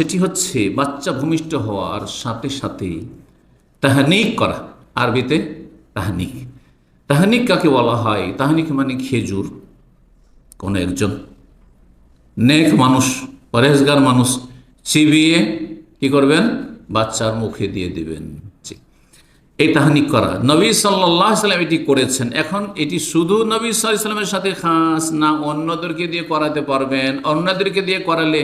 সেটি হচ্ছে বাচ্চা ভূমিষ্ঠ হওয়ার সাথে সাথে তাহানিক করা, আরবিতে তাহানিক। তাহানিক কাকে বলা হয়? তাহানিক মানে খেজুর, কোনো একজন। নেক মানুষ পরেজগার মানুষ চিবিয়ে কি করবেন? বাচ্চার মুখে দিয়ে দিবেন। এই তাহানিক করা। নবী সাল্লাহ সাল্লাম এটি করেছেন। এখন এটি শুধু নবী সাল্লামের সাথে খাস না, অন্যদেরকে দিয়ে করাতে পারবেন। অন্যদেরকে দিয়ে করালে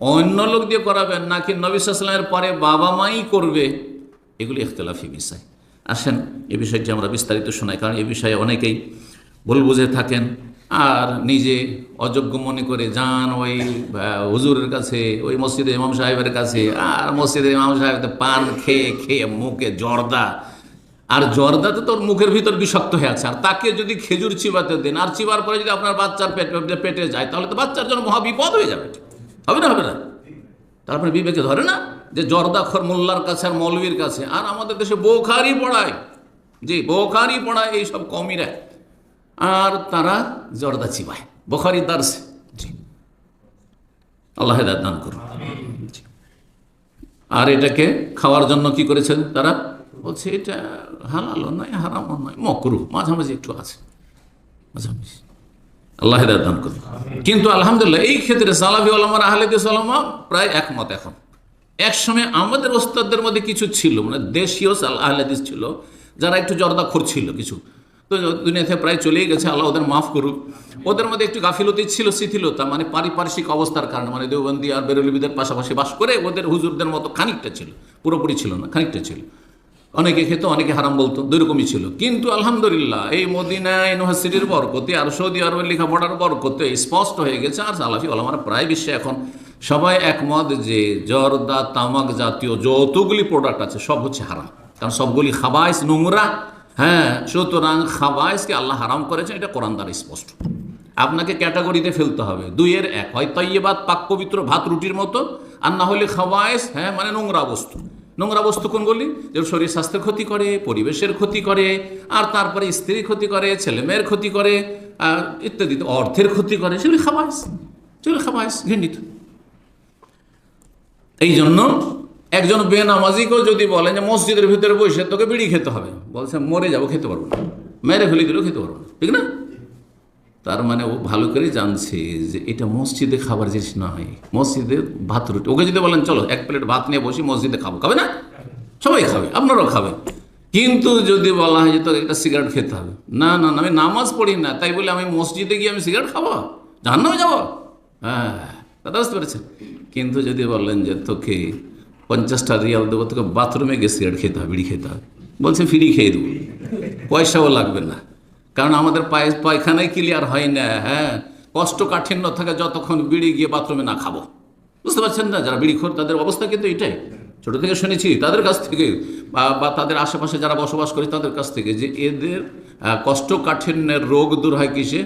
অন্য লোক দিয়ে করাবেন নাকি নবী সাল্লামের পরে বাবা মাই করবে? এগুলি ইখতলাফি বিষয়। আসেন, এ বিষয়টি আমরা বিস্তারিত শোনাই, কারণ এ বিষয়ে অনেকেই ভুল বুঝে থাকেন। আর নিজে অযোগ্য মনে করে যান ওই হুজুরের কাছে, ওই মসজিদে ইমাম সাহেবের কাছে, আর মসজিদে ইমাম সাহেব পান খেয়ে খেয়ে মুখে জর্দা। আর জর্দা তো তোর মুখের ভিতর বিষাক্ত হয়ে আছে। আর তাকে যদি খেজুর চিবাতে দেন, আর চিবার পরে যদি আপনার বাচ্চার পেট, পেটে যায়, তাহলে তো বাচ্চার জন্য মহা বিপদ হয়ে যাবে। হবে না হবে না? তারপরে বিবেকে ধরে না যে জর্দাখর মোল্লার কাছে আর মৌলবীর কাছে। আর আমাদের দেশে বোখারি পড়ায়। জি, বোখারি পড়ায় এইসব কমিরা। আর তারা জর্দা চিবায়। বোখারি দার্সে। আল্লাহ দান করুন। আর এটাকে খাওয়ার জন্য কি করেছেন তারা? বলছে, এটা হালালও নয়, হারামও নয়। মকরু মাঝামাঝি একটু আছে। মাঝামাঝি। আল্লাহ হেদায়ত দান করুন। কিন্তু আলহামদুলিল্লাহ, এই ক্ষেত্রে সালাফি আলমার আহলেদিস আলমা প্রায় একমত এখন। এক সময় আমাদের ওস্তাদদের মধ্যে কিছু ছিল মানে দেশীয় আহলেদিস ছিল, যারা একটু জর্দাখোর ছিল কিছু। তো দুনিয়াতে প্রায় চলেই গেছে, আল্লাহ ওদের মাফ করুক। ওদের মধ্যে একটু গাফিলতি ছিল, শিথিলতা মানে পারিপার্শ্বিক অবস্থার কারণে মানে দেওবন্দি আর বেরলিবিদের পাশাপাশি বাস করে ওদের হুজুরদের মতো খানিকটা ছিল, পুরোপুরি ছিল না, খানিকটা ছিল। অনেকে খেত, অনেকে হারাম বলতো দুরকমই ছিল। কিন্তু আলহামদুলিল্লাহ, এই মদিনা ইউনিভার্সিটির বরকতে আর সৌদি আরবের লেখাপড়ার বরকতে স্পষ্ট হয়ে গেছে, আর সালাফি আলমারা প্রায় বিশ্বে এখন সবাই একমত যে জর্দা, তামাক জাতীয় যতগুলি প্রোডাক্ট আছে, সব হচ্ছে হারাম। কারণ সবগুলি খাবাইস নোংরা হ্যাঁ সুতরাং খাবাইসকে আল্লাহ হারাম করেছেন, এটা কোরআন দ্বারা স্পষ্ট। আপনাকে ক্যাটাগরিতে ফেলতে হবে। দুইয়ের এক হয় তৈবাদ পাক পবিত্র ভাত রুটির মতো, আর না হলে খাওয়াইস হ্যাঁ মানে নোংরা বস্তু। নোংরা বস্তু কোনগুলি? যে শরীর স্বাস্থ্যের ক্ষতি করে, পরিবেশের ক্ষতি করে, আর তারপরে স্ত্রীর ক্ষতি করে, ছেলে মেয়ের ক্ষতি করে ইত্যাদি। অর্থের ক্ষতি করে, সেগুলি খাওয়াইস সেগুলি খাওয়াইস ঘৃণিত। এই জন্য একজন বেনামাজিকেও যদি বলেন যে মসজিদের ভিতরে বসে তোকে বিড়ি খেতে হবে, বলছে মরে যাব, খেতে পারব না। মেরে ফেলে দিলেও খেতে পারব না। ঠিক না? তার মানে ও ভালো করে জানছে যে এটা মসজিদে খাবার জিনিস না হয় মসজিদে ভাত রুটি। ওকে যদি বলেন, চলো, এক প্লেট ভাত নিয়ে বসি, মসজিদে খাব। খাবে না? সবাই খাবে, আপনারাও খাবেন। কিন্তু যদি বলা হয় যে তোকে একটা সিগারেট খেতে হবে, না না আমি নামাজ পড়ি না, তাই বলে আমি মসজিদে গিয়ে আমি সিগারেট খাব? জাহান্নামে যাব? হ্যাঁ কথা বুঝতে পেরেছেন। কিন্তু যদি বললেন যে তোকে পঞ্চাশটা রিয়াল দেবো, তোকে বাথরুমে গিয়ে সিগারেট খেতে হবে, বিড়ি খেতে হবে। বলছে, ফ্রি খেয়ে দেবো। পয়সাও লাগবে না। কারণ আমাদের পায়ে পায়খানায় ক্লিয়ার হয় না হ্যাঁ? কষ্ট কাঠিন্য থাকে যতক্ষণ বিড়ি গিয়ে বাথরুমে না খাব। বুঝতে পারছেন না? যারা বিড়ি খোর তাদের অবস্থা কিন্তু এটাই। ছোট থেকে শুনেছি তাদের কাছ থেকে বা তাদের আশেপাশে যারা বসবাস করে তাদের কাছ থেকে যে এদের আহ, কষ্ট কাঠিন্যের রোগ দূর হয় কিসে?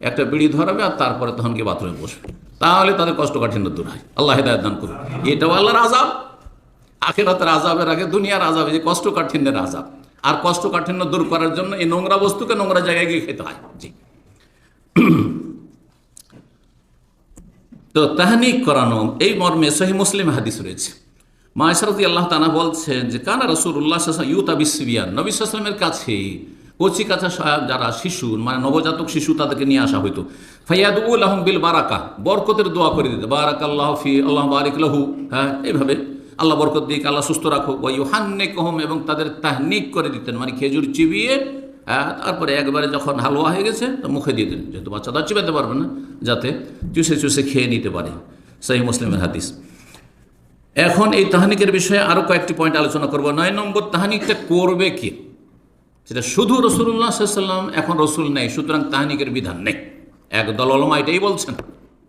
একটা বিড়ি ধরাবে আর তারপরে তখন গিয়ে বাথরুমে বসবে। তাহলে তাদের কষ্ট কাঠিন্য দূর হয়। আল্লাহ হেদায়ত দান করুন। এটাও আল্লাহর আজাব আখেরাতের আজাবের আগে দুনিয়ার আজাবে যে কষ্ট কাঠিন্যের আজাব আর কষ্ট কাঠিন্য দূর করার জন্য এই নোংরা বস্তুকে নোংরা জায়গায় গিয়ে খেতে হয়। জি। তো তাহানিক করানো, এই মর্মে সহি মুসলিম হাদিস রয়েছে। মা ইসরাতি আল্লাহ তানা বলছেন যে, কানা রসুল্লাহ ইউতা বিসবিয়ান নবী সাল্লামের কাছে কচি কাছা যারা শিশু মানে নবজাতক শিশু তাদেরকে নিয়ে আসা হইতো। ফাইয়াদুল আহম বিল বারাকা, বরকতের দোয়া করে দিতে। বারাক আল্লাহ ফি, আল্লাহ বারিক লাহু। হ্যাঁ এইভাবে আল্লাহ বরকত দিক, আল্লাহ সুস্থ রাখো ওই হান্নে কহম এবং তাদের তাহনিক করে দিতেন। মানে খেজুর চিবিয়ে হ্যাঁ তারপরে একবারে যখন হালুয়া হয়ে গেছে, তো মুখে দিয়ে দিন যেহেতু বাচ্চা তো আর চিবাতে পারবে না, যাতে চুষে চুষে খেয়ে নিতে পারে। সেই মুসলিমের হাদিস। এখন এই তাহানিকের বিষয়ে আরও কয়েকটি পয়েন্ট আলোচনা করব। নয় নম্বর তাহানিকটা করবে কি? সেটা শুধু রসুল্লাহ সাল্লাম এখন রসুল নেই, সুতরাং তাহানিকের বিধান নেই। একদল অলমা এটাই বলছেন।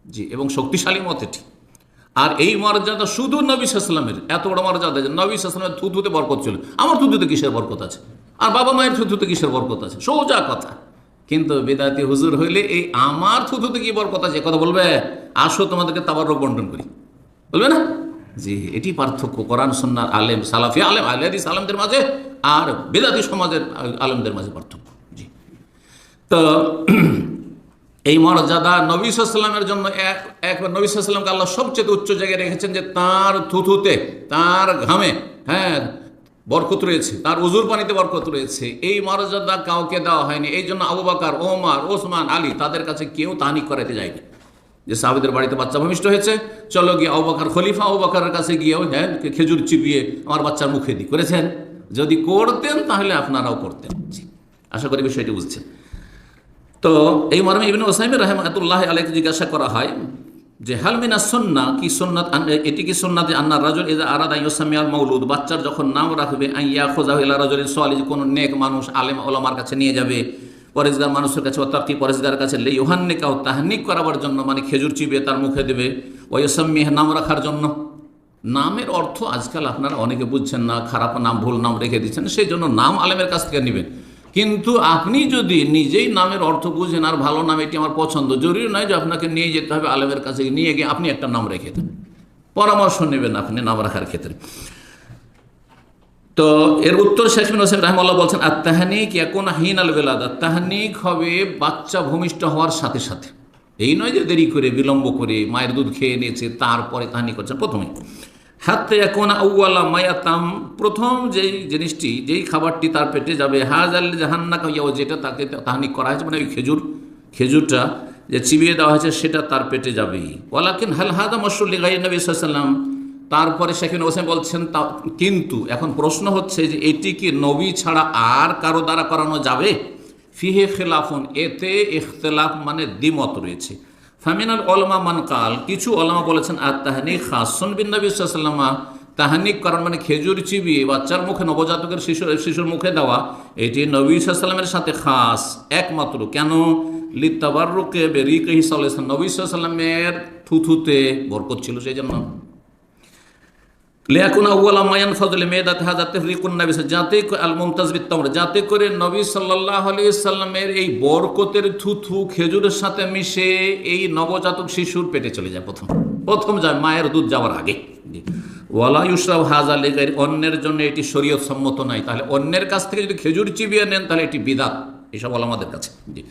জি, এবং শক্তিশালী মত এটি। আর এই মর্যাদা শুধু নবী সাল্লামের এত বড় মর্যাদা যে নবী সাল্লামের থুতুতে বরকত ছিল। আমার থুতুতে কিসের বরকত আছে? আর বাবা মায়ের থুতুতে কিসের বরকত আছে? সোজা কথা। কিন্তু বেদাতি হুজুর হইলে এই আমার থুতুতে কি বরকত আছে? কথা বলবে? আসো, তোমাদেরকে তাবারক বন্টন করি। বলবে না? জি, এটি পার্থক্য কোরআন সন্ন্যার আলেম, সালাফি আলেম আলেদিস আলেমদের মাঝে আর বেদাতি সমাজের আলেমদের মাঝে পার্থক্য। জি। তো এই মর্যাদা নবী সাল্লামের জন্য এক আল্লাহ সবচেয়ে উচ্চ জায়গায় রেখেছেন যে তার থুথুতে, তার ঘামে হ্যাঁ বরকত রয়েছে, তার উজুর পানিতে বরকত রয়েছে। এই মর্যাদা কাউকে দেওয়া হয়নি। এই জন্য আবু বাকার, ওমার, ওসমান, আলী তাদের কাছে কেউ তাহানি করাতে যায়নি। যে সাহাবিদের বাড়িতে বাচ্চা ভূমিষ্ঠ হয়েছে, চলো গিয়ে আবাকার খলিফা আবাকারের কাছে গিয়ে ওই হ্যাঁ খেজুর চিপিয়ে আমার বাচ্চার মুখে দি করেছেন। যদি করতেন তাহলে আপনারাও করতেন। আশা করি বিষয়টি বুঝছেন। তো এই মর্মে ইবিন ওসাইম রহমাতুল্লাহ আলাইকে জিজ্ঞাসা করা হয় যে হালমিনা সন্না? কি সন্ন্যাত এটি কি সন্ন্যাতে আন্না রাজুল? এজা আরাদা ইউসামিয়াল মৌলুদ বাচ্চার যখন নাম রাখবে আইয়া খোঁজা হইলা রাজুল সোয়ালি কোনো নেক মানুষ, আলেম ওলামার কাছে নিয়ে যাবে। পরেশগার মানুষের কাছে, অর্থাৎ পরেশগার কাছে, লে ইউহান্নিকাও তাহানিক করাবার জন্য মানে খেজুর চিবিয়ে তার মুখে দেবে। ওয়সাম্মিহ নাম রাখার জন্য। নামের অর্থ আজকাল আপনারা অনেকে বুঝছেন না, খারাপ নাম, ভুল নাম রেখে দিচ্ছেন, সেই জন্য নাম আলেমের কাছ থেকে নেবেন। কিন্তু আপনি যদি নিজেই নামের অর্থ বুঝেন আর ভালো নাম, এটি আমার পছন্দ, জরুরি নয় যে আপনাকে নিয়ে যেতে হবে আলেমের কাছে নিয়ে গিয়ে আপনি একটা নাম রেখে দেন। পরামর্শ নেবেন আপনি নাম রাখার ক্ষেত্রে। তো এর উত্তর শেখমিন হোসেন রহমাল্লাহ বলছেন আর তাহানিক এখন হিন আল বেলাদা। তাহানিক হবে বাচ্চা ভূমিষ্ঠ হওয়ার সাথে সাথে। এই নয় যে দেরি করে, বিলম্ব করে, মায়ের দুধ খেয়ে নিয়েছে, তারপরে তাহানি করছেন প্রথমে হাতে এখন আউ্লা মায়াতাম প্রথম যেই জিনিসটি, যেই খাবারটি তার পেটে যাবে হাজ আল জাহান্না কাইয়াও যেটা তাকে তাহানি করা হয়েছে মানে ওই খেজুর, খেজুরটা যে চিবিয়ে দেওয়া হয়েছে, সেটা তার পেটে যাবেই। ওয়ালাকিন হাল হাদা মশরুল গাই নবী সাল্লাম তারপরে সেখানে হোসেন বলছেন, তা, কিন্তু এখন প্রশ্ন হচ্ছে যে এটি কি নবী ছাড়া আর কারও দ্বারা করানো যাবে? ফিহে খেলাফুন, এতে ইখতলাফ মানে দ্বিমত রয়েছে। ফামিনাল অলমা মানকাল কিছু অলমা বলেছেন আর তাহানিক হাসন বিন নবী সাল্লামা তাহানিক কারণ মানে খেজুর চিবিয়ে বাচ্চার মুখে, নবজাতকের শিশু, শিশুর মুখে দেওয়া, এটি নবী সাল্লামের সাথে খাস, একমাত্র। কেন? লিত্তাবার রুকে বেরিক হিসাল নবী সাল্লামের থুথুতে বরকত ছিল, সেই জন্য। যাতে করে নবী সাল্লাহ সাল্লামের এই বরকতের থুথু খেজুরের সাথে মিশে এই নবজাতক শিশুর পেটে চলে যায় প্রথম। প্রথম যায় মায়ের দুধ যাওয়ার আগে। ওয়ালা ইউসরাব হাজা লেগাই অন্যের জন্য এটি শরীয়ত সম্মত নয় তাহলে অন্যের কাছ থেকে যদি খেজুর চিবিয়ে নেন, তাহলে এটি বিদাত। এসব আমাদের কাছে। জি